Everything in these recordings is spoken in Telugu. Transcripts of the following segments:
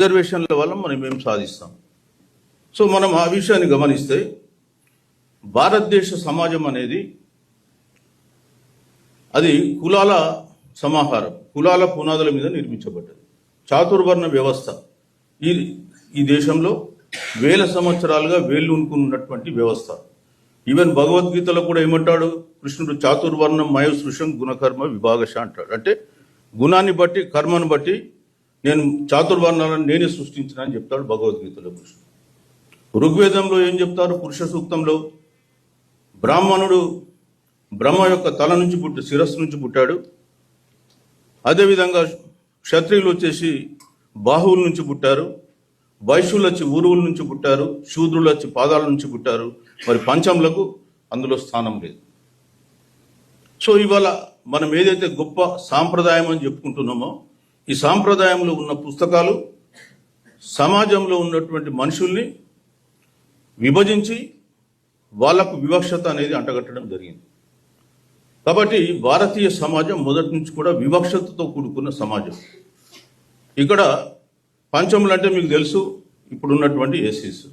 రిజర్వేషన్ల వల్ల మనం ఏం సాధిస్తాం? సో మనం ఆ విషయాన్ని గమనిస్తే భారతదేశ సమాజం అనేది అది కులాల సమాహారం కులాల పునాదుల మీద నిర్మించబడ్డది. చాతుర్వర్ణ వ్యవస్థ. ఈ ఈ దేశంలో వేల సంవత్సరాలుగా వేళ్ళునుకున్నటువంటి వ్యవస్థ. ఈవెన్ భగవద్గీతలో కూడా ఏమంటాడు? కృష్ణుడు చాతుర్వర్ణం మయ సృషం గుణకర్మ విభాగశ అంటాడు. అంటే గుణాన్ని బట్టి కర్మను బట్టి నేను చాతుర్వర్ణాలను నేనే సృష్టించిన అని చెప్తాడు భగవద్గీతలో కృష్ణుడు ఋగ్వేదంలో ఏం చెప్తారు? పురుష సూక్తంలో బ్రాహ్మణుడు బ్రహ్మ యొక్క తల నుంచి పుట్టి శిరస్సు నుంచి పుట్టాడు. అదేవిధంగా క్షత్రియులు వచ్చేసి బాహువుల నుంచి పుట్టారు. వైశ్యులు వచ్చి ఊరువుల నుంచి పుట్టారు. శూద్రులు వచ్చి పాదాల నుంచి పుట్టారు. మరి పంచములకు అందులో స్థానం లేదు. సో ఇవాళ మనం ఏదైతే గొప్ప సాంప్రదాయం అని చెప్పుకుంటున్నామో ఈ సాంప్రదాయంలో ఉన్న పుస్తకాలు సమాజంలో ఉన్నటువంటి మనుషుల్ని విభజించి వాళ్ళకు వివక్షత అనేది అంటగట్టడం జరిగింది. కాబట్టి భారతీయ సమాజం మొదటి నుంచి కూడా వివక్షతతో కూడుకున్న సమాజం. ఇక్కడ పంచములు అంటే మీకు తెలుసు ఇప్పుడున్నటువంటి ఎస్సీస్.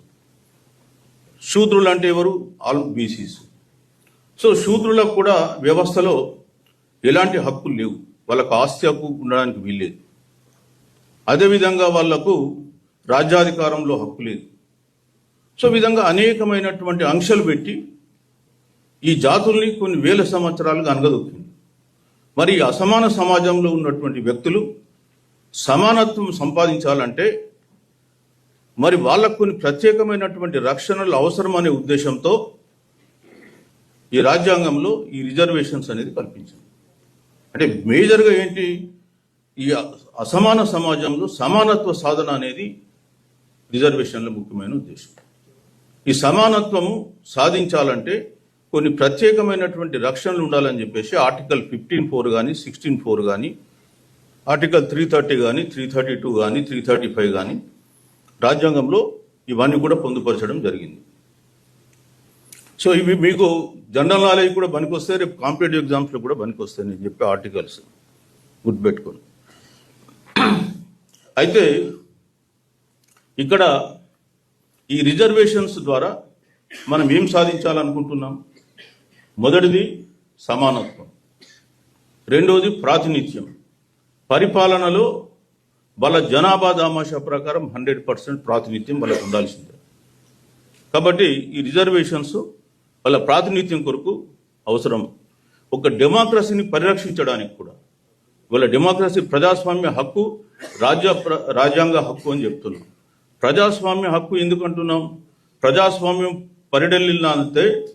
శూద్రులు అంటే ఎవరు? All BCs. సో శూద్రులకు కూడా వ్యవస్థలో ఎలాంటి హక్కులు లేవు. వాళ్ళకు ఆస్తి హక్కు ఉండడానికి వీల్లేదు. అదేవిధంగా వాళ్ళకు రాజ్యాధికారంలో హక్కు లేదు. సో విధంగా అనేకమైనటువంటి అంశాలు పెట్టి ఈ జాతుల్ని కొన్ని వేల సంవత్సరాలుగా అనగదొక్కింది. మరి అసమాన సమాజంలో ఉన్నటువంటి వ్యక్తులు సమానత్వం సంపాదించాలంటే మరి వాళ్ళకు కొన్ని ప్రత్యేకమైనటువంటి రక్షణలు అవసరం అనే ఉద్దేశంతో ఈ రాజ్యాంగంలో ఈ రిజర్వేషన్స్ అనేది కల్పించింది అంటే మేజర్గా ఏంటి? ఈ అసమాన సమాజంలో సమానత్వ సాధన అనేది రిజర్వేషన్ల ముఖ్యమైన ఉద్దేశం. ఈ సమానత్వము సాధించాలంటే కొన్ని ప్రత్యేకమైనటువంటి రక్షణలు ఉండాలని చెప్పేసి ఆర్టికల్ ఫిఫ్టీన్ ఫోర్ కానీ సిక్స్టీన్ ఫోర్ కానీ ఆర్టికల్ త్రీ థర్టీ కానీ త్రీ థర్టీ టూ కానీ త్రీ థర్టీ ఫైవ్ కానీ రాజ్యాంగంలో ఇవన్నీ కూడా పొందుపరచడం జరిగింది. సో ఇవి మీకు జనరల్ నాలెడ్జ్ కూడా పనికొస్తాయి రేపు కాంపిటేటివ్ ఎగ్జామ్స్లో కూడా పనికొస్తాయి నేను చెప్పే ఆర్టికల్స్ గుర్తుపెట్టుకోండి. అయితే ఇక్కడ ఈ రిజర్వేషన్స్ ద్వారా మనం ఏం సాధించాలనుకుంటున్నాం? మొదటిది సమానత్వం. రెండవది ప్రాతినిధ్యం. పరిపాలనలో వాళ్ళ జనాభా దామాషా ప్రకారం హండ్రెడ్ పర్సెంట్ ప్రాతినిధ్యం వాళ్ళకు ఉండాల్సిందే. కాబట్టి ఈ రిజర్వేషన్స్ వాళ్ళ ప్రాతినిధ్యం కొరకు అవసరం. ఒక డెమోక్రసీని పరిరక్షించడానికి కూడా. వాళ్ళ డెమోక్రసీ ప్రజాస్వామ్య హక్కు రాజ్య ప్ర- రాజ్యాంగ హక్కు అని చెప్తున్నాం. ప్రజాస్వామ్య హక్కు ఎందుకంటున్నాం ప్రజాస్వామ్యం ప్రజాస్వామ్యం పరిడల్లిల్లంతే